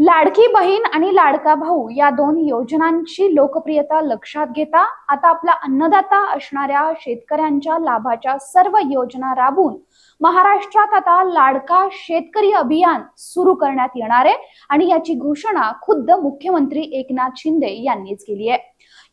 लाडकी बहीण आणि लाडका भाऊ या दोन योजनांची लोकप्रियता लक्षात घेता आता आपला अन्नदाता असणाऱ्या शेतकऱ्यांच्या लाभाच्या सर्व योजना राबवून महाराष्ट्रात आता लाडका शेतकरी अभियान सुरू करण्यात येणार आहे आणि याची घोषणा खुद्द मुख्यमंत्री एकनाथ शिंदे यांनीच केली आहे.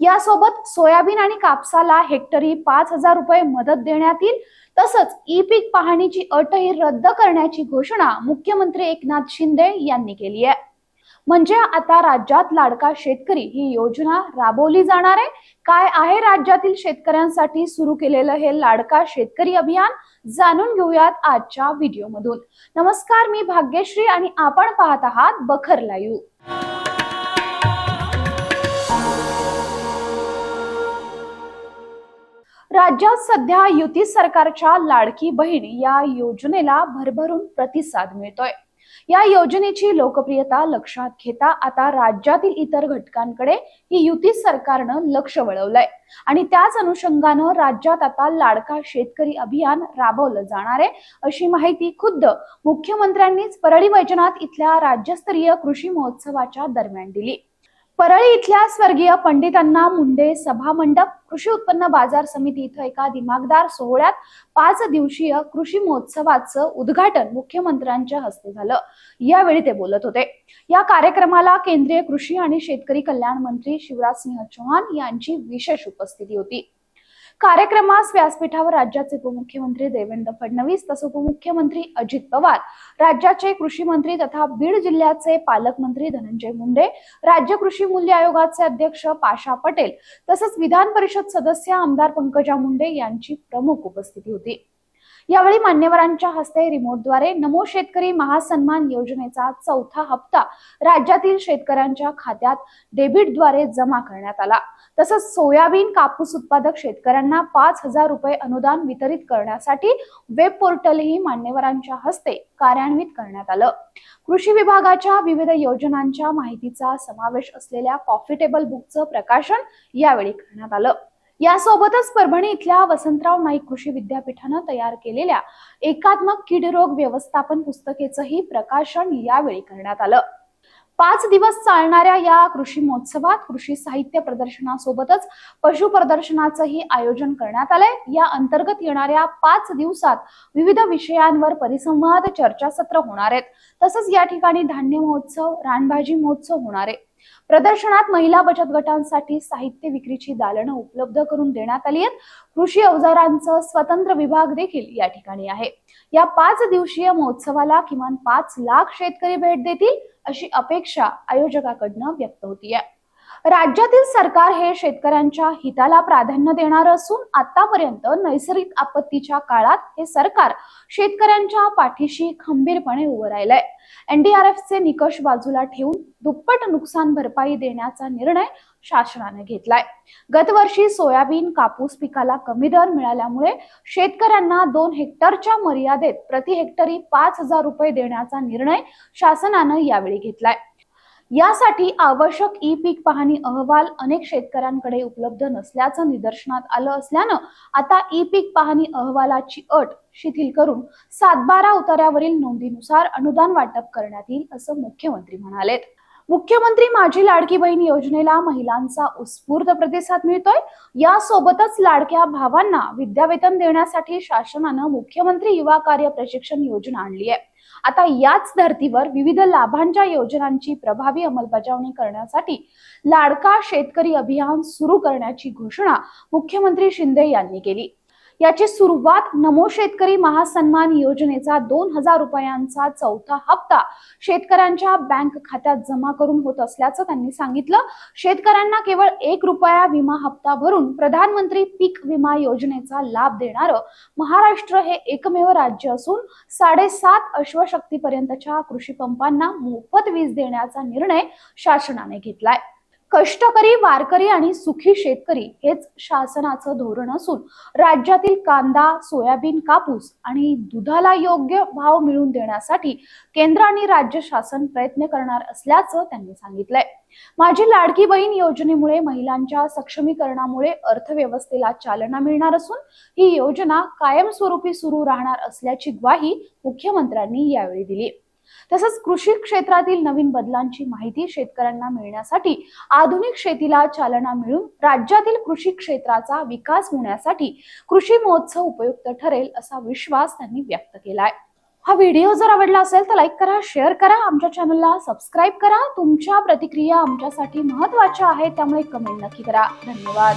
यासोबत सोयाबीन आणि कापसाला हेक्टरी पाच हजार रुपये मदत देण्यात येईल. तसंच ई पीक पाहणीची अटही रद्द करण्याची घोषणा मुख्यमंत्री एकनाथ शिंदे यांनी केली आहे. म्हणजे आता राज्यात लाडका शेतकरी ही योजना राबवली जाणार आहे. काय आहे राज्यातील शेतकऱ्यांसाठी सुरू केलेलं हे लाडका शेतकरी अभियान जाणून घेऊयात आजच्या व्हिडिओमधून. नमस्कार मी भाग्यश्री आणि आपण पाहत आहात बखर लाईव्ह. राज्यात सध्या युती सरकारच्या लाडकी बहीण या योजनेला भरभरून प्रतिसाद मिळतोय. या योजनेची लोकप्रियता लक्षात घेता आता राज्यातील इतर घटकांकडे ही युती सरकारनं लक्ष वळवलंय. आणि त्याच अनुषंगानं राज्यात आता लाडका शेतकरी अभियान राबवलं जाणार आहे अशी माहिती खुद्द मुख्यमंत्र्यांनीच परळी वैजनाथ इथल्या राज्यस्तरीय कृषी महोत्सवाच्या दरम्यान दिली. परळी इथल्या स्वर्गीय पंडितांना मुंडे सभा मंडप कृषी उत्पन्न बाजार समिती इथं एका दिमागदार सोहळ्यात पाच दिवसीय कृषी महोत्सवाचं उद्घाटन मुख्यमंत्र्यांच्या हस्ते झालं. यावेळी ते बोलत होते. या कार्यक्रमाला केंद्रीय कृषी आणि शेतकरी कल्याण मंत्री शिवराज सिंह चौहान यांची विशेष उपस्थिती होती. कार्यक्रमास व्यासपीठावर राज्याचे उपमुख्यमंत्री देवेंद्र फडणवीस तसंच उपमुख्यमंत्री अजित पवार राज्याचे कृषी मंत्री तथा बीड जिल्ह्याचे पालकमंत्री धनंजय मुंडे राज्य कृषी मूल्य आयोगाचे अध्यक्ष पाशा पटेल तसंच विधान परिषद सदस्य आमदार पंकजा मुंडे यांची प्रमुख उपस्थिती होती. यावेळी मान्यवरांच्या हस्ते रिमोटद्वारे नमो शेतकरी महासन्मान योजनेचा चौथा हप्ता राज्यातील शेतकऱ्यांच्या खात्यात डेबिटद्वारे जमा करण्यात आला. तसंच सोयाबीन कापूस उत्पादक शेतकऱ्यांना पाच हजार रुपये अनुदान वितरित करण्यासाठी वेब पोर्टलही मान्यवरांच्या हस्ते कार्यान्वित करण्यात आलं. कृषी विभागाच्या विविध योजनांच्या माहितीचा समावेश असलेल्या कॉफी टेबल बुकचं प्रकाशन यावेळी करण्यात आलं. यासोबतच परभणी इथल्या वसंतराव नाईक कृषी विद्यापीठानं तयार केलेल्या एकात्मक कीड रोग व्यवस्थापन पुस्तकेचंही प्रकाशन यावेळी करण्यात आलं. पाच दिवस चालणाऱ्या या कृषी महोत्सवात कृषी साहित्य प्रदर्शनासोबतच पशु प्रदर्शनाचंही आयोजन करण्यात आलंय. या अंतर्गत येणाऱ्या पाच दिवसात विविध विषयांवर परिसंवाद चर्चासत्र होणार आहेत. तसंच या ठिकाणी धान्य महोत्सव रानभाजी महोत्सव होणार आहे. प्रदर्शनात महिला बचत गटांसाठी साहित्य विक्रीची दालनं उपलब्ध करून देण्यात आली आहेत. कृषी अवजारांचं स्वतंत्र विभाग देखील या ठिकाणी आहे. या पाच दिवसीय महोत्सवाला किमान पाच लाख शेतकरी भेट देतील अशी अपेक्षा आयोजकाकडनं व्यक्त होतीये. राज्यातील सरकार हे शेतकऱ्यांच्या हिताला प्राधान्य देणार असून आतापर्यंत नैसर्गिक आपत्तीच्या काळात हे सरकार शेतकऱ्यांच्या पाठीशी खंबीरपणे उभं राहिलंय. एनडीआरएफचे निकष बाजूला ठेवून दुप्पट नुकसान भरपाई देण्याचा निर्णय शासनाने घेतलाय. गतवर्षी सोयाबीन कापूस पिकाला कमी दर मिळाल्यामुळे शेतकऱ्यांना दोन हेक्टरच्या मर्यादेत प्रति हेक्टरी पाच हजार रुपये देण्याचा निर्णय शासनानं यावेळी घेतलाय. यासाठी आवश्यक ई पीक पाहणी अहवाल अनेक शेतकऱ्यांकडे उपलब्ध नसल्याचं निदर्शनात आलं असल्यानं आता ई पीक पाहणी अहवालाची अट शिथिल करून सातबारा उतार्यावरील नोंदीनुसार अनुदान वाटप करण्यात येईल असं मुख्यमंत्री म्हणालेत. मुख्यमंत्री माझी लाडकी बहीण योजनेला महिलांचा उत्स्फूर्त प्रतिसाद मिळतोय. यासोबतच लाडक्या भावांना विद्यावेतन देण्यासाठी शासनानं मुख्यमंत्री युवा कार्य प्रशिक्षण योजना आणली आहे. आता याच धर्तीवर विविध लाभांच्या योजनांची प्रभावी अंमलबजावणी करण्यासाठी लाडका शेतकरी अभियान सुरू करण्याची घोषणा मुख्यमंत्री शिंदे यांनी केली. याची सुरुवात नमो शेतकरी महासन्मान योजनेचा दोन हजार रुपयांचा चौथा हप्ता शेतकऱ्यांच्या बँक खात्यात जमा करून होत असल्याचं त्यांनी सांगितलं. शेतकऱ्यांना केवळ एक रुपया विमा हप्ता भरून प्रधानमंत्री पीक विमा योजनेचा लाभ देणारं महाराष्ट्र हे एकमेव राज्य असून साडेसात अश्वशक्तीपर्यंतच्या कृषी पंपांना मोफत वीज देण्याचा निर्णय शासनाने घेतलाय. कष्टकरी वारकरी आणि सुखी शेतकरी हेच शासनाचं धोरण असून राज्यातील कांदा सोयाबीन कापूस आणि दुधाला योग्य भाव मिळवून देण्यासाठी केंद्र आणि राज्य शासन प्रयत्न करणार असल्याचं त्यांनी सांगितलंय. माझी लाडकी बहीण योजनेमुळे महिलांच्या सक्षमीकरणामुळे अर्थव्यवस्थेला चालना मिळणार असून ही योजना कायमस्वरूपी सुरू राहणार असल्याची ग्वाही मुख्यमंत्र्यांनी यावेळी दिली. तसंच कृषी क्षेत्रातील नवीन बदलांची माहिती शेतकऱ्यांना मिळण्यासाठी आधुनिक शेतीला चालना मिळून राज्यातील कृषी क्षेत्राचा विकास होण्यासाठी कृषी महोत्सव उपयुक्त ठरेल असा विश्वास त्यांनी व्यक्त केलाय. हा व्हिडिओ जर आवडला असेल तर लाईक करा शेअर करा आमच्या चॅनलला सबस्क्राईब करा. तुमच्या प्रतिक्रिया आमच्यासाठी महत्त्वाच्या आहेत त्यामुळे कमेंट नक्की करा. धन्यवाद.